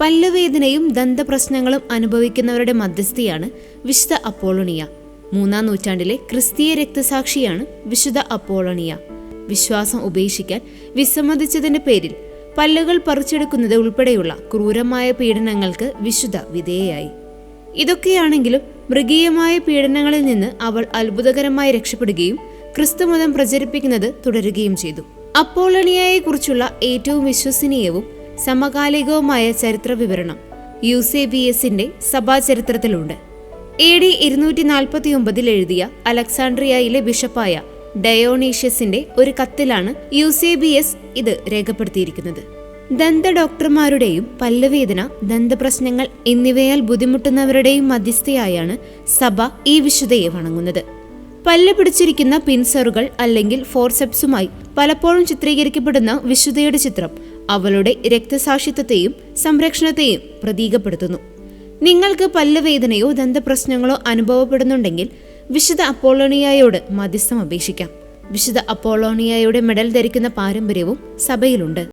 പല്ലുവേദനയും ദന്തപ്രശ്നങ്ങളും അനുഭവിക്കുന്നവരുടെ മധ്യസ്ഥിയാണ് വിശുദ്ധ അപ്പോളോണിയ. മൂന്നാം നൂറ്റാണ്ടിലെ ക്രിസ്തീയ രക്തസാക്ഷിയാണ് വിശുദ്ധ അപ്പോളോണിയ. വിശ്വാസം ഉപേക്ഷിക്കാൻ വിസമ്മതിച്ചതിന്റെ പേരിൽ പല്ലുകൾ പറിച്ചെടുക്കുന്നത് ഉൾപ്പെടെയുള്ള ക്രൂരമായ പീഡനങ്ങൾക്ക് വിശുദ്ധ വിധേയയായി. ഇതൊക്കെയാണെങ്കിലും മൃഗീയമായ പീഡനങ്ങളിൽ നിന്ന് അവൾ അത്ഭുതകരമായി രക്ഷപ്പെടുകയും ക്രിസ്തുമതം പ്രചരിപ്പിക്കുന്നത് തുടരുകയും ചെയ്തു. അപ്പോളണിയയെക്കുറിച്ചുള്ള ഏറ്റവും വിശ്വസനീയവും സമകാലികവുമായ ചരിത്ര വിവരണം യു സെ ബി എസിന്റെ സഭാചരിത്രത്തിലുണ്ട് എ ഡി ഇരുന്നൂറ്റി നാൽപ്പത്തി ഒമ്പതിൽ എഴുതിയ അലക്സാണ്ട്രിയയിലെ ബിഷപ്പായ ഡയോണീഷ്യസിന്റെ ഒരു കത്തിലാണ് യുസേബിയസ് ഇത് രേഖപ്പെടുത്തിയിരിക്കുന്നത്. ദന്ത ഡോക്ടർമാരുടെയും പല്ലുവേദന ദന്തപ്രശ്നങ്ങൾ എന്നിവയാൽ ബുദ്ധിമുട്ടുന്നവരുടെയും മധ്യസ്ഥയായാണ് സഭ ഈ വിശുദ്ധയെ വണങ്ങുന്നത്. പല്ല് പിടിച്ചിരിക്കുന്ന പിൻസറുകൾ അല്ലെങ്കിൽ ഫോർസെപ്സുമായി പലപ്പോഴും ചിത്രീകരിക്കപ്പെടുന്ന വിശുദ്ധയുടെ ചിത്രം അവളുടെ രക്തസാക്ഷിത്വത്തെയും സംരക്ഷണത്തെയും പ്രതീകപ്പെടുത്തുന്നു. നിങ്ങൾക്ക് പല്ലുവേദനയോ ദന്തപ്രശ്നങ്ങളോ അനുഭവപ്പെടുന്നുണ്ടെങ്കിൽ വിശുദ്ധ അപ്പോളോണിയായോട് മധ്യസ്ഥം അപേക്ഷിക്കാം. വിശുദ്ധ അപ്പോളോണിയായുടെ മെഡൽ ധരിക്കുന്ന പാരമ്പര്യവും സഭയിലുണ്ട്.